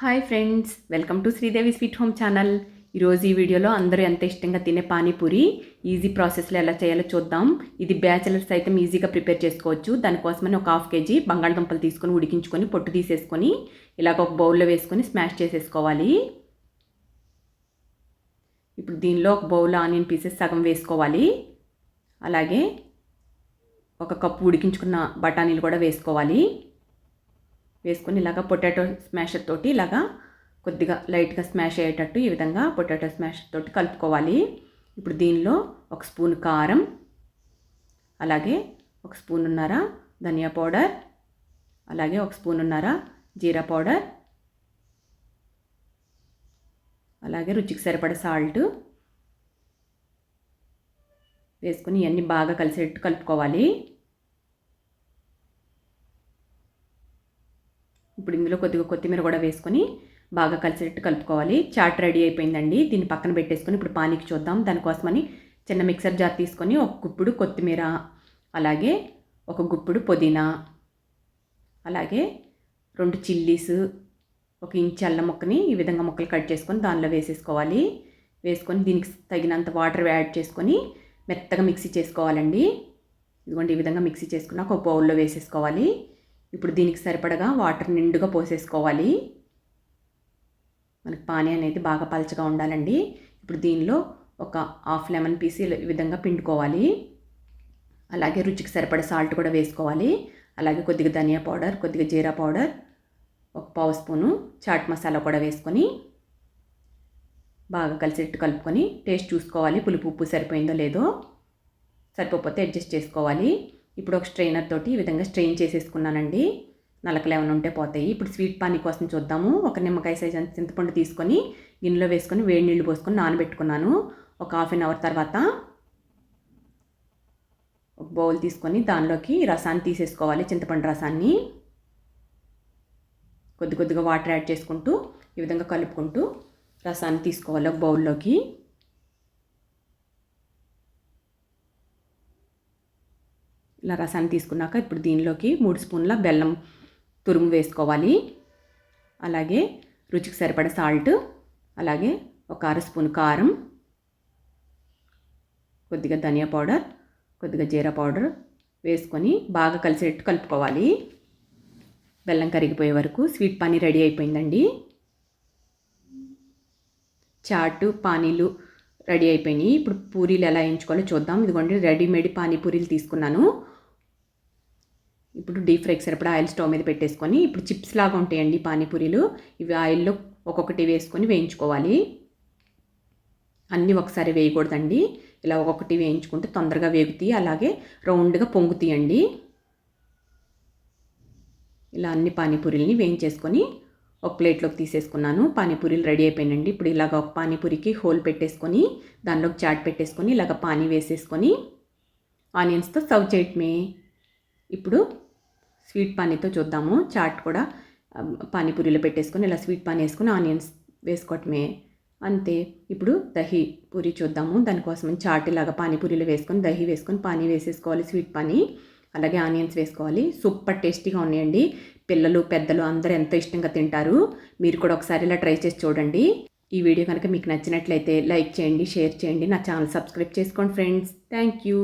Hi friends welcome to Sridevi sweet home channel. ఈరోజు ఈ వీడియోలో అందరూ ఎంత ఇష్టంగా తినే పానీపూరి ఈజీ ప్రాసెస్లో ఎలా చేయాలో చూద్దాం. ఇది బ్యాచిలర్స్ అయితే ఈజీగా ప్రిపేర్ చేసుకోవచ్చు. దానికోసమని ఒక హాఫ్ కేజీ బంగాళదుంపలు తీసుకొని ఉడికించుకొని పొట్టు తీసేసుకొని ఇలాగ ఒక బౌల్లో వేసుకొని స్మాష్ చేసేసుకోవాలి. ఇప్పుడు దీనిలో ఒక బౌల్ ఆనియన్ పీసెస్ సగం వేసుకోవాలి. అలాగే ఒక కప్పు ఉడికించుకున్న బఠానీలు కూడా వేసుకోవాలి. వేసుకొని ఇలాగ పొటాటో స్మాషర్ తోటి ఇలాగా కొద్దిగా లైట్గా స్మాష్ అయ్యేటట్టు ఈ విధంగా పొటాటో స్మాషర్ తోటి కలుపుకోవాలి. ఇప్పుడు దీనిలో ఒక స్పూన్ కారం అలాగే ఒక స్పూన్ ఉన్నారా ధనియా పౌడర్ అలాగే ఒక స్పూన్ ఉన్నారా జీరా పౌడర్ అలాగే రుచికి సరిపడ సాల్ట్ వేసుకొని ఇవన్నీ బాగా కలిసేట్టు కలుపుకోవాలి. ఇప్పుడు ఇందులో కొద్దిగా కొత్తిమీర కూడా వేసుకొని బాగా కలిసేటట్టు కలుపుకోవాలి. చాట్ రెడీ అయిపోయిందండి. దీన్ని పక్కన పెట్టేసుకొని ఇప్పుడు పానీకి చూద్దాం. దానికోసమని చిన్న మిక్సర్ జార్ తీసుకొని ఒక గుప్పుడు కొత్తిమీర అలాగే ఒక గుప్పుడు పుదీనా అలాగే రెండు చిల్లీస్ ఒక ఇంచు అల్లం ముక్కని ఈ విధంగా ముక్కలు కట్ చేసుకొని దానిలో వేసేసుకోవాలి. వేసుకొని దీనికి తగినంత వాటర్ యాడ్ చేసుకొని మెత్తగా మిక్సీ చేసుకోవాలండి. ఇదిగోండి ఈ విధంగా మిక్సీ చేసుకున్నాక ఒక బౌల్లో వేసేసుకోవాలి. ఇప్పుడు దీనికి సరిపడగా వాటర్ నిండుగా పోసేసుకోవాలి. మనకి పానీ అనేది బాగా పలచగా ఉండాలండి. ఇప్పుడు దీనిలో ఒక హాఫ్ లెమన్ పీస్ ఈ విధంగా పిండుకోవాలి. అలాగే రుచికి సరిపడ సాల్ట్ కూడా వేసుకోవాలి. అలాగే కొద్దిగా ధనియా పౌడర్ కొద్దిగా జీరా పౌడర్ ఒక పావు స్పూను చాట్ మసాలా కూడా వేసుకొని బాగా కలిసేట్టు కలుపుకొని టేస్ట్ చూసుకోవాలి. పులుపు ఉప్పు సరిపోయిందో లేదో సరిపోతే అడ్జస్ట్ చేసుకోవాలి. ఇప్పుడు ఒక స్ట్రైనర్ తోటి ఈ విధంగా స్ట్రెయిన్ చేసేసుకున్నానండి. నలకలు ఏమైనా ఉంటే పోతాయి. ఇప్పుడు స్వీట్ పానీ కోసం చూద్దాము. ఒక నిమ్మకాయ సైజ్ అంత చింతపండు తీసుకొని గిన్నెలో వేసుకొని వేడి నీళ్ళు పోసుకొని నానబెట్టుకున్నాను. ఒక హాఫ్ అన్ అవర్ తర్వాత ఒక బౌల్ తీసుకొని దానిలోకి రసాన్ని తీసేసుకోవాలి చింతపండు రసాన్ని. కొద్ది కొద్దిగా వాటర్ యాడ్ చేసుకుంటూ ఈ విధంగా కలుపుకుంటూ రసాన్ని తీసుకోవాలి ఒక బౌల్లోకి ఇలా రసాన్ని తీసుకున్నాక ఇప్పుడు దీనిలోకి మూడు స్పూన్ల బెల్లం తురుము వేసుకోవాలి. అలాగే రుచికి సరిపడ సాల్ట్ అలాగే ఒక అర స్పూన్ కారం కొద్దిగా ధనియా పౌడర్ కొద్దిగా జీరా పౌడర్ వేసుకొని బాగా కలిసేట్టు కలుపుకోవాలి. బెల్లం కరిగిపోయే వరకు స్వీట్ పానీ రెడీ అయిపోయిందండి. చాటు పానీలు రెడీ అయిపోయినాయి. ఇప్పుడు పూరీలు ఎలా వేయించుకోవాలో చూద్దాం. ఇదిగోండి రెడీమేడ్ పానీపూరీలు తీసుకున్నాను. ఇప్పుడు డీప్ ఫ్రైకి సరిపడా ఆయిల్ స్టవ్ మీద పెట్టేసుకొని ఇప్పుడు చిప్స్ లాగా ఉంటాయండి పానీపూరీలు. ఇవి ఆయిల్లో ఒక్కొక్కటి వేసుకొని వేయించుకోవాలి. అన్నీ ఒకసారి వేయకూడదండి. ఇలా ఒక్కొక్కటి వేయించుకుంటే తొందరగా వేగుతాయి. అలాగే రౌండ్గా పొంగుతాయండి. ఇలా అన్ని పానీపూరీలని వేయించేసుకొని ఒక ప్లేట్లోకి తీసేసుకున్నాను. పానీపూరీలు రెడీ అయిపోయినండి ఇప్పుడు ఇలాగ ఒక పానీపూరికి హోల్ పెట్టేసుకొని దానిలోకి చాట్ పెట్టేసుకొని ఇలాగ పానీ వేసేసుకొని ఆనియన్స్తో సర్వ్ చేయటమే. ఇప్పుడు స్వీట్ పానీతో చూద్దాము. చాట్ కూడా పానీపూరిలో పెట్టేసుకొని ఇలా స్వీట్ పానీ వేసుకొని ఆనియన్స్ వేసుకోవటమే. అంతే. ఇప్పుడు దహి పూరి చూద్దాము. దానికోసం చాట్ ఇలాగా పానీపూరిలో వేసుకొని దహి వేసుకొని పానీ వేసేసుకోవాలి స్వీట్ పానీ. అలాగే ఆనియన్స్ వేసుకోవాలి. సూపర్ టేస్టీగా ఉన్నాయండి. పిల్లలు పెద్దలు అందరూ ఎంతో ఇష్టంగా తింటారు. మీరు కూడా ఒకసారి ఇలా ట్రై చేసి చూడండి. ఈ వీడియో కనుక మీకు నచ్చినట్లయితే లైక్ చేయండి షేర్ చేయండి. నా ఛానల్ సబ్స్క్రైబ్ చేసుకోండి ఫ్రెండ్స్. Thank you.